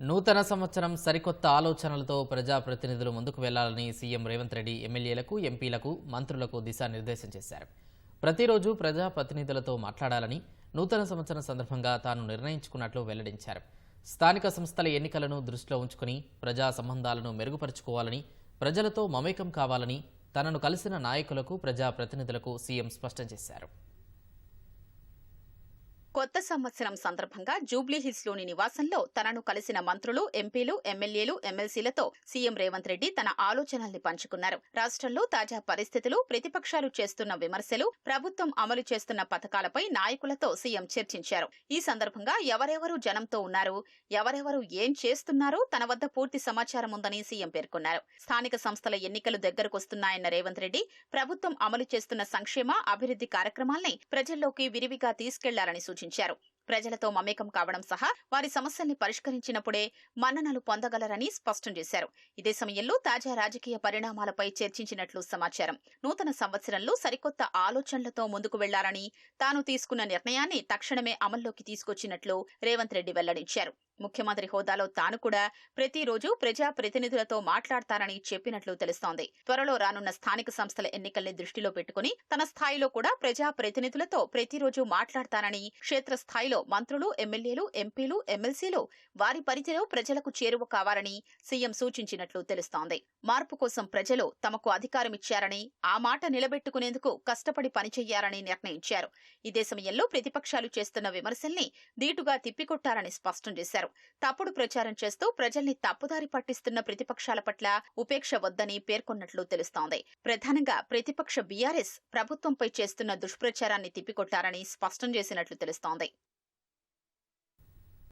నూతన సంవత్సరం సరికొత్త ఆలోచనలతో ప్రజాప్రతినిధులు ముందుకు వెళ్ళాలని సీఎం రేవంత్ రెడ్డి ఎమ్మెల్యేలకు ఎంపీలకు మంత్రులకు దిశానిర్దేశం చేశారు. ప్రతిరోజు ప్రజాప్రతినిధులతో మాట్లాడాలని నూతన సంవత్సరం సందర్భంగా తాను నిర్ణయించుకున్నట్లు వెల్లడించారు. స్థానిక సంస్థల ఎన్నికలను దృష్టిలో ఉంచుకుని ప్రజా సంబంధాలను మెరుగుపరుచుకోవాలని ప్రజలతో మమేకం కావాలని తనను కలిసిన నాయకులకు ప్రజాప్రతినిధులకు సీఎం స్పష్టం చేశారు. కొత్త సంవత్సరం సందర్భంగా జూబ్లీహిల్స్లోని నివాసంలో తనను కలిసిన మంత్రులు ఎంపీలు ఎమ్మెల్యేలు ఎమ్మెల్సీలతో సీఎం రేవంత్ రెడ్డి తన ఆలోచనల్ని పంచుకున్నారు. రాష్ట్రంలో తాజా పరిస్థితులు ప్రతిపక్షాలు చేస్తున్న విమర్శలు ప్రభుత్వం అమలు చేస్తున్న పథకాలపై నాయకులతో సీఎం చర్చించారు. ఈ సందర్భంగా ఎవరెవరు జనంతో ఉన్నారు ఎవరెవరు ఏం చేస్తున్నారో తన వద్ద పూర్తి సమాచారం ఉందని సీఎం పేర్కొన్నారు. స్థానిక సంస్థల ఎన్నికలు దగ్గరకొస్తున్నాయన్న రేవంత్ రెడ్డి ప్రభుత్వం అమలు చేస్తున్న సంక్షేమ అభివృద్ధి కార్యక్రమాల్ని ప్రజల్లోకి విరివిగా తీసుకెళ్ళాలని సూచించారు. ప్రజలతో మమేకం కావడం సహా వారి సమస్యల్ని పరిష్కరించినప్పుడే మన్ననలు పొందగలరని స్పష్టం చేశారు. ఇదే సమయంలో తాజా రాజకీయ పరిణామాలపై చర్చించినట్లు సమాచారం. నూతన సంవత్సరంలో సరికొత్త ఆలోచనలతో ముందుకు వెళ్ళాలని తాను తీసుకున్న నిర్ణయాన్ని తక్షణమే అమల్లోకి తీసుకొచ్చినట్లు రేవంత్ రెడ్డి వెల్లడించారు. ముఖ్యమంత్రి హోదాలో తాను కూడా ప్రతిరోజు ప్రజాప్రతినిధులతో మాట్లాడతానని మాట్లాడతారని చెప్పినట్లు తెలుస్తోంది. త్వరలో రానున్న స్థానిక సంస్థల ఎన్నికల్ని దృష్టిలో పెట్టుకుని తన స్థాయిలో కూడా ప్రజాప్రతినిధులతో ప్రతిరోజు మాట్లాడతానని క్షేత్రస్థాయిలో మంత్రులు ఎమ్మెల్యేలు ఎంపీలు ఎమ్మెల్సీలు వారి పరిధిలో ప్రజలకు చేరువ కావాలని సీఎం సూచించినట్లు తెలుస్తోంది. మార్పు కోసం ప్రజలు తమకు అధికారమిచ్చారని ఆ మాట నిలబెట్టుకునేందుకు కష్టపడి పనిచేయాలని నిర్ణయించారు. ఇదే సమయంలో ప్రతిపక్షాలు చేస్తున్న విమర్శల్ని ధీటుగా తిప్పికొట్టారని స్పష్టం చేశారు. తప్పుడు ప్రచారం చేస్తూ ప్రజల్ని తప్పుదారి పట్టిస్తున్న ప్రతిపక్షాల పట్ల ఉపేక్ష వద్దని పేర్కొన్నట్లు తెలుస్తోంది. ప్రధానంగా ప్రతిపక్ష బీఆర్ఎస్ ప్రభుత్వంపై చేస్తున్న దుష్ప్రచారాన్ని తిప్పికొట్టారని స్పష్టం చేసినట్లు తెలుస్తోంది.